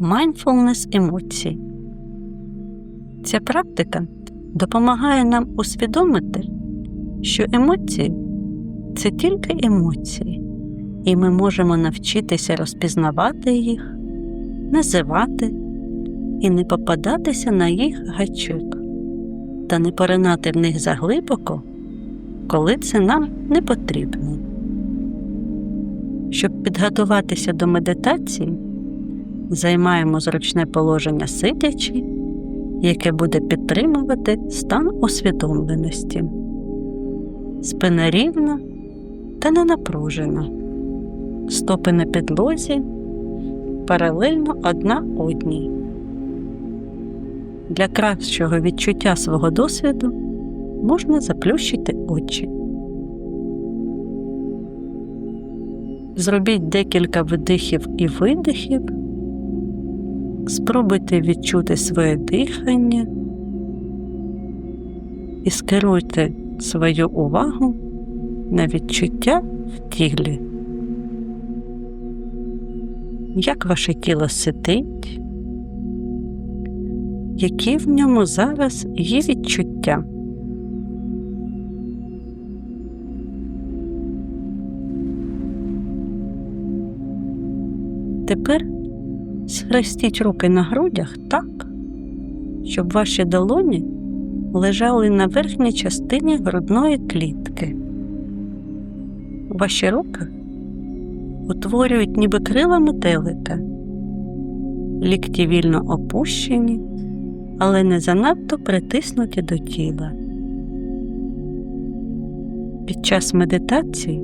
Mindfulness емоцій. Ця практика допомагає нам усвідомити, що емоції це тільки емоції, і ми можемо навчитися розпізнавати їх, називати і не попадатися на їх гачок та не поринати в них заглибоко, коли це нам не потрібно. Щоб підготуватися до медитації, займаємо зручне положення сидячи, яке буде підтримувати стан усвідомленості. Спина рівна та не напружена. Стопи на підлозі паралельно одна одній. Для кращого відчуття свого досвіду можна заплющити очі. Зробіть декілька вдихів і видихів. Спробуйте відчути своє дихання і скеруйте свою увагу на відчуття в тілі. Як ваше тіло сидить, які в ньому зараз є відчуття? Тепер схрестіть руки на грудях так, щоб ваші долоні лежали на верхній частині грудної клітки. Ваші руки утворюють ніби крила метелика, лікті вільно опущені, але не занадто притиснуті до тіла. Під час медитації,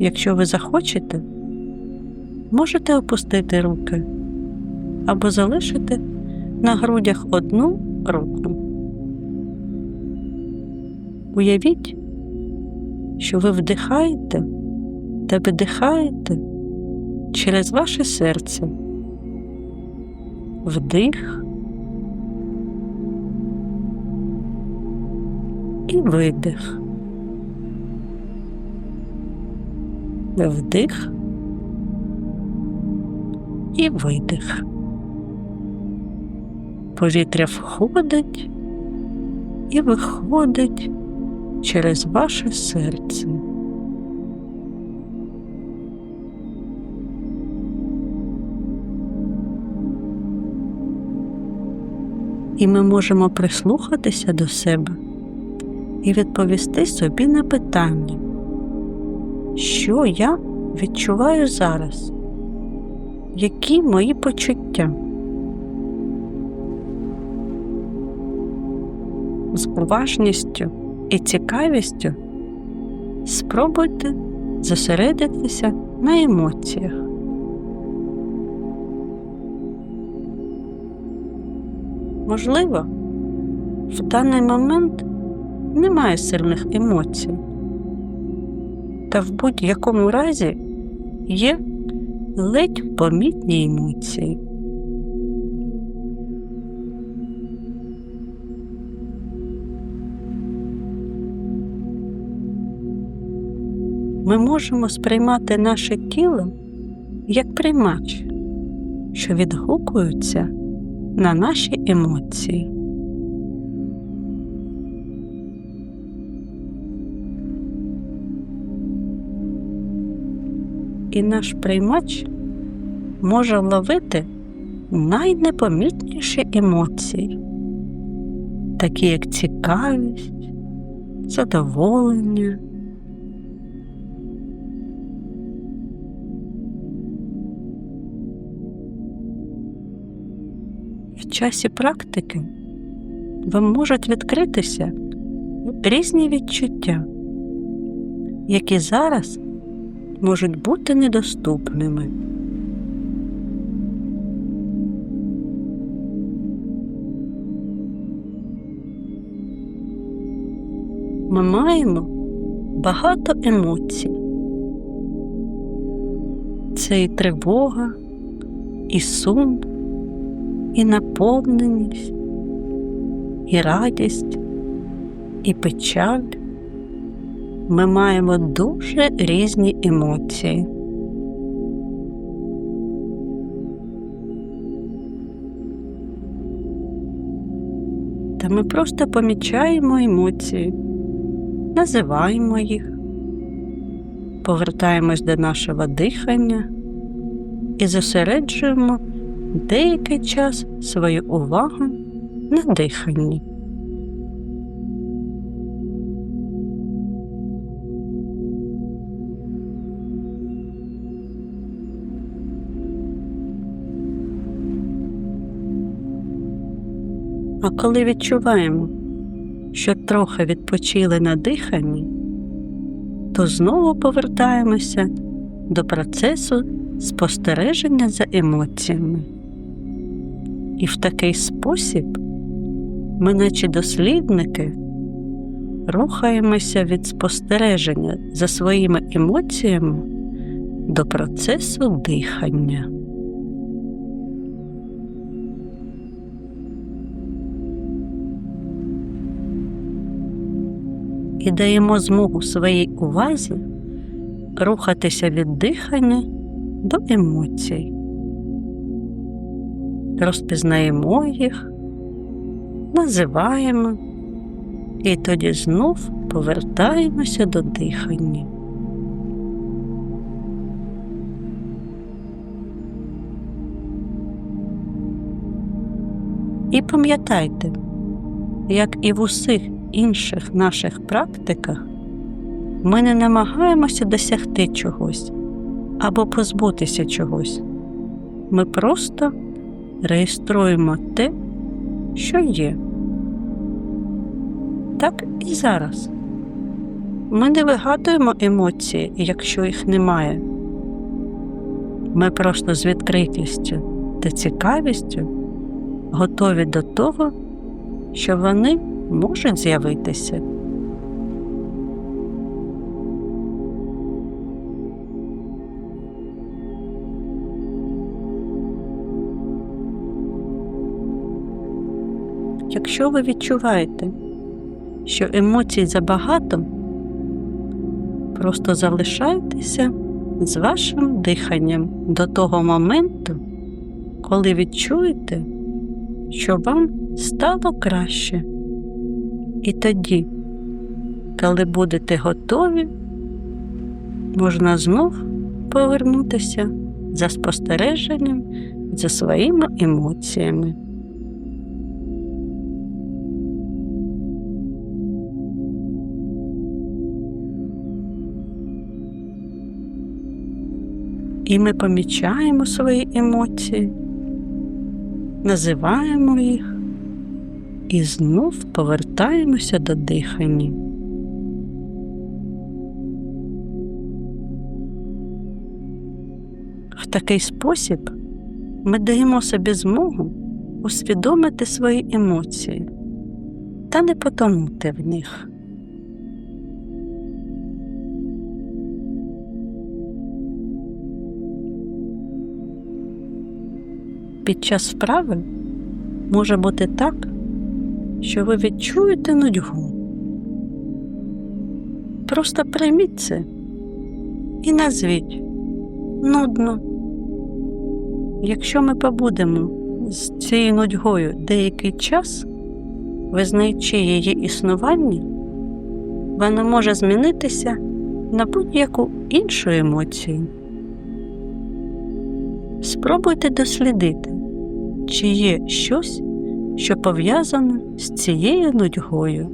якщо ви захочете, можете опустити руки або залишити на грудях одну руку. Уявіть, що ви вдихаєте та видихаєте через ваше серце. Вдих і видих. Вдих і видих. Повітря входить і виходить через ваше серце. І ми можемо прислухатися до себе і відповісти собі на питання, що я відчуваю зараз, які мої почуття. З уважністю і цікавістю спробуйте зосередитися на емоціях. Можливо, в даний момент немає сильних емоцій, та в будь-якому разі є ледь помітні емоції. Ми можемо сприймати наше тіло як приймач, що відгукуються на наші емоції. І наш приймач може ловити найнепомітніші емоції, такі як цікавість, задоволення. Часі практики вам можуть відкритися різні відчуття, які зараз можуть бути недоступними. Ми маємо багато емоцій. Це і тривога, і сум, і наповненість, і радість, і печаль. Ми маємо дуже різні емоції. Та ми просто помічаємо емоції, називаємо їх, повертаємось до нашого дихання і зосереджуємо деякий час свою увагу на диханні. А коли відчуваємо, що трохи відпочили на диханні, то знову повертаємося до процесу спостереження за емоціями. І в такий спосіб ми, наче дослідники, рухаємося від спостереження за своїми емоціями до процесу дихання. І даємо змогу своїй увазі рухатися від дихання до емоцій. Розпізнаємо їх, називаємо і тоді знов повертаємося до дихання. І пам'ятайте, як і в усіх інших наших практиках, ми не намагаємося досягти чогось або позбутися чогось. Ми просто реєструємо те, що є. Так і зараз. Ми не вигадуємо емоції, якщо їх немає. Ми просто з відкритістю та цікавістю готові до того, що вони можуть з'явитися. Ви відчуваєте, що емоцій забагато, просто залишайтеся з вашим диханням до того моменту, коли відчуєте, що вам стало краще. І тоді, коли будете готові, можна знов повернутися за спостереженням за своїми емоціями. І ми помічаємо свої емоції, називаємо їх і знов повертаємося до дихання. В такий спосіб ми даємо собі змогу усвідомити свої емоції та не потонути в них. Під час вправи може бути так, що ви відчуєте нудьгу. Просто прийміть це і назвіть нудно. Якщо ми побудемо з цією нудьгою деякий час, визнаючи її існування, вона може змінитися на будь-яку іншу емоцію. Спробуйте дослідити, чи є щось, що пов'язане з цією нудьгою.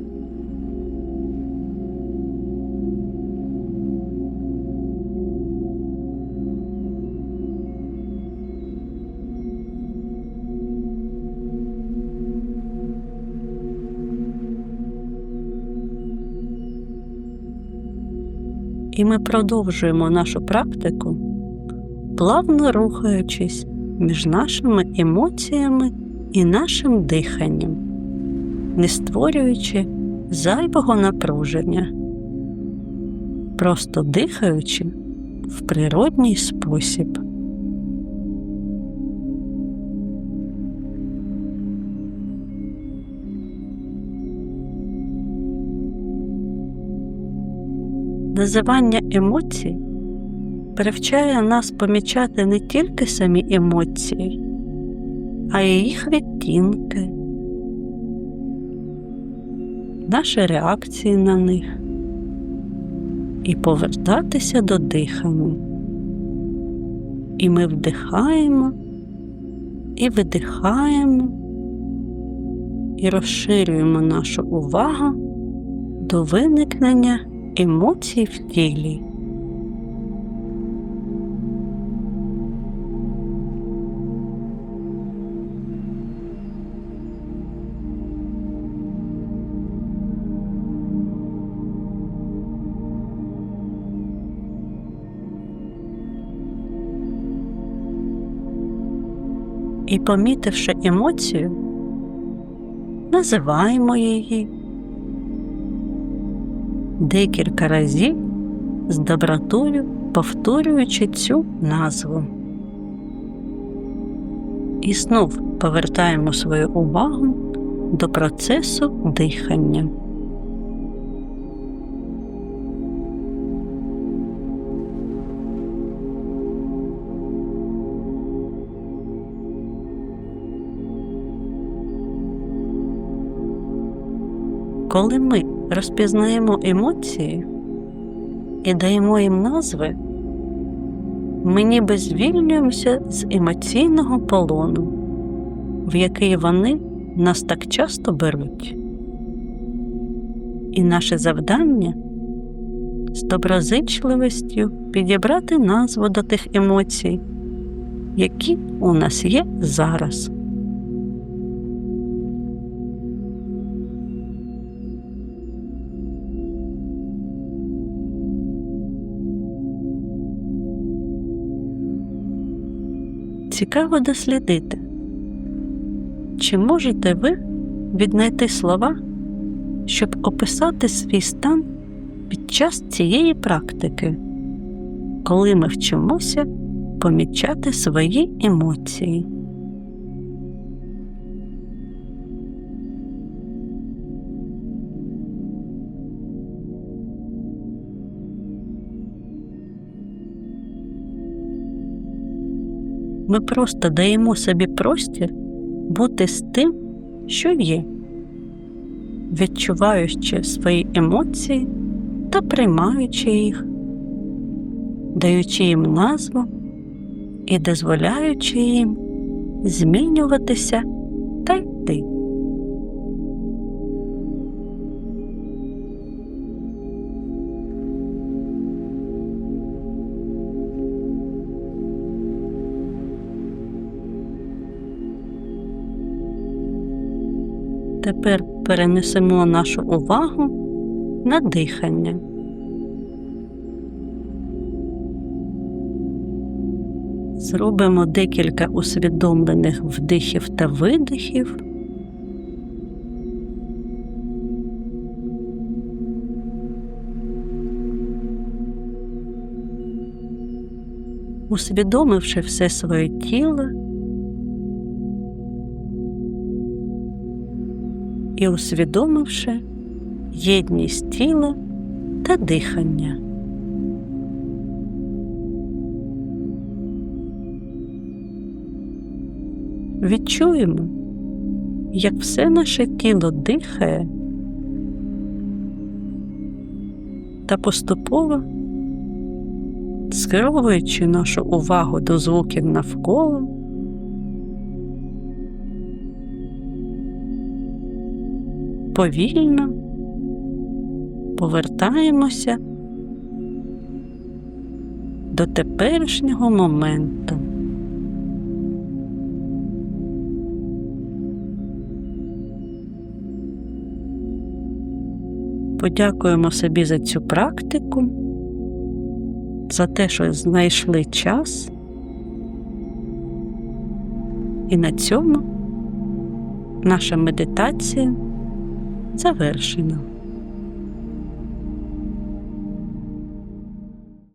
І ми продовжуємо нашу практику, плавно рухаючись між нашими емоціями і нашим диханням, не створюючи зайвого напруження, просто дихаючи в природній спосіб. Називання емоцій привчає нас помічати не тільки самі емоції, а й їх відтінки, наші реакції на них і повертатися до дихання. І ми вдихаємо і видихаємо, і розширюємо нашу увагу до виникнення емоцій в тілі. І, помітивши емоцію, називаємо її декілька разів з добротою повторюючи цю назву. І знов повертаємо свою увагу до процесу дихання. Коли ми розпізнаємо емоції і даємо їм назви, ми ніби звільнюємося з емоційного полону, в який вони нас так часто беруть. І наше завдання з доброзичливістю підібрати назву до тих емоцій, які у нас є зараз. Цікаво дослідити, чи можете ви віднайти слова, щоб описати свій стан під час цієї практики, коли ми вчимося помічати свої емоції. Ми просто даємо собі простір бути з тим, що є, відчуваючи свої емоції та приймаючи їх, даючи їм назву і дозволяючи їм змінюватися Тепер перенесемо нашу увагу на дихання. Зробимо декілька усвідомлених вдихів та видихів. Усвідомивши все своє тіло і усвідомивши єдність тіла та дихання. Відчуємо, як все наше тіло дихає та поступово скеровуючи нашу увагу до звуків навколо, повільно повертаємося до теперішнього моменту. Подякуємо собі за цю практику, за те, що знайшли час, і на цьому наша медитація завершена.